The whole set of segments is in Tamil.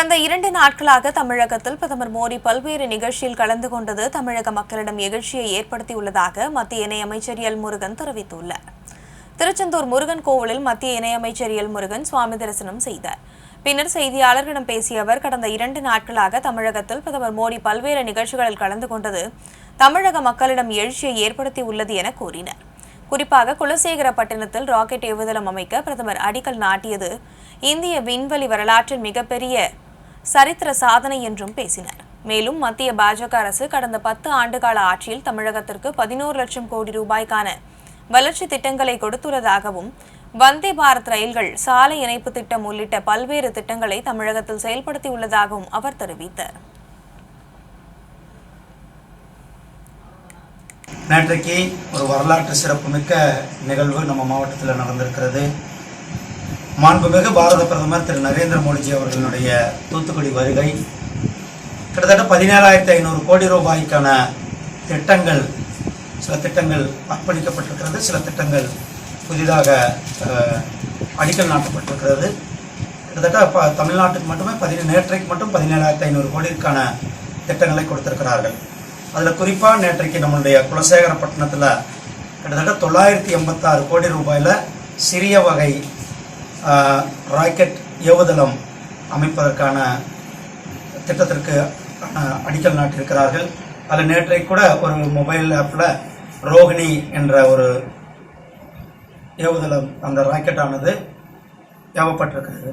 கடந்த இரண்டு நாட்களாக தமிழகத்தில் பிரதமர் மோடி பல்வேறு நிகழ்ச்சியில் கலந்து கொண்டது தமிழக மக்களிடம் எகிழ்ச்சியை ஏற்படுத்தியுள்ளதாக மத்திய இணையமைச்சர் எல் முருகன் தெரிவித்துள்ளார். திருச்செந்தூர் முருகன் கோவிலில் மத்திய இணையமைச்சர் எல் முருகன் சுவாமி தரிசனம் செய்தார். பின்னர் செய்தியாளர்களிடம் பேசிய அவர் கடந்த இரண்டு நாட்களாக தமிழகத்தில் பிரதமர் மோடி பல்வேறு நிகழ்ச்சிகளில் கலந்து கொண்டது தமிழக மக்களிடம் எழுச்சியை ஏற்படுத்தியுள்ளது என கூறினார். குறிப்பாக குலசேகரப்பட்டினத்தில் ராக்கெட் ஏவுதளம் அமைக்க பிரதமர் அடிக்கல் நாட்டியது இந்திய விண்வெளி வரலாற்றின் மிகப்பெரிய சரித்திர சாதனை என்றும் பேசினர். மேலும் மத்திய பாஜக அரசு கடந்த பத்து ஆண்டுகால ஆட்சியில் தமிழகத்திற்கு பதினோரு லட்சம் கோடி ரூபாய்க்கான வளர்ச்சி திட்டங்களை கொடுத்துள்ளதாகவும் வந்தே பாரத் ரயில்கள் சாலை இணைப்பு திட்டம் உள்ளிட்ட பல்வேறு திட்டங்களை தமிழகத்தில் செயல்படுத்தியுள்ளதாகவும் அவர் தெரிவித்தார். நேற்றைக்கு ஒரு வரலாற்று சிறப்புமிக்க நிகழ்வு நம்ம மாவட்டத்தில் நடந்திருக்கிறது. மாண்புமிகு பாரத பிரதமர் திரு நரேந்திர மோடிஜி அவர்களுடைய தூத்துக்குடி வருகை. கிட்டத்தட்ட பதினேழாயிரத்தி ஐநூறு கோடி ரூபாய்க்கான திட்டங்கள் சில திட்டங்கள் அர்ப்பணிக்கப்பட்டிருக்கிறது சில திட்டங்கள் புதிதாக அடிக்கல் நாட்டப்பட்டிருக்கிறது. கிட்டத்தட்ட ப தமிழ்நாட்டுக்கு மட்டுமே பதினே நேற்றைக்கு மட்டும் பதினேழாயிரத்தி ஐநூறு கோடிக்கான திட்டங்களை கொடுத்திருக்கிறார்கள். அதில் குறிப்பாக நேற்றைக்கு நம்மளுடைய குலசேகரப்பட்டினத்தில் கிட்டத்தட்ட தொள்ளாயிரத்தி எண்பத்தாறு கோடி ரூபாயில் சிறிய வகை ராக்கெட் ஏவுதளம் அமைப்பதற்கான திட்டத்திற்கு அடிக்கல் நாட்டியிருக்கிறார்கள். அதில் நேற்றைக்கு கூட ஒரு மொபைல் ஆப்பில் ரோகிணி என்ற ஒரு ஏவுதளம் அந்த ராக்கெட்டானது ஏவப்பட்டிருக்கிறது.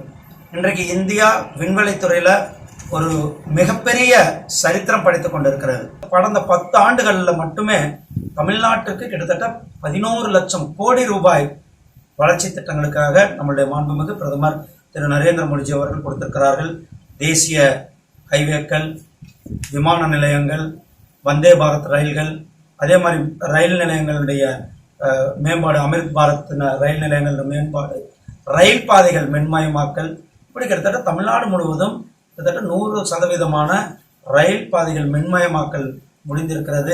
இன்றைக்கு இந்தியா விண்வெளித்துறையில் ஒரு மிகப்பெரிய சரித்திரம் படைத்துக் கொண்டிருக்கிறது. கடந்த பத்து ஆண்டுகளில் மட்டுமே தமிழ்நாட்டுக்கு கிட்டத்தட்ட பதினோரு லட்சம் கோடி ரூபாய் வளர்ச்சி திட்டங்களுக்காக நம்மளுடைய மாண்புமிகு பிரதமர் திரு நரேந்திர மோடிஜி அவர்கள் கொடுத்திருக்கிறார்கள். தேசிய ஹைவேக்கள் விமான நிலையங்கள் வந்தே பாரத் ரயில்கள் அதே மாதிரி ரயில் நிலையங்களுடைய மேம்பாடு அமிர்த் பாரத் ந- ரயில் நிலையங்களோட மேம்பாடு ரயில் பாதைகள் மென்மயமாக்கல் இப்படி கிட்டத்தட்ட தமிழ்நாடு முழுவதும் கிட்டத்தட்ட நூறு சதவீதமான ரயில் பாதைகள் மென்மயமாக்கல் முடிந்திருக்கிறது.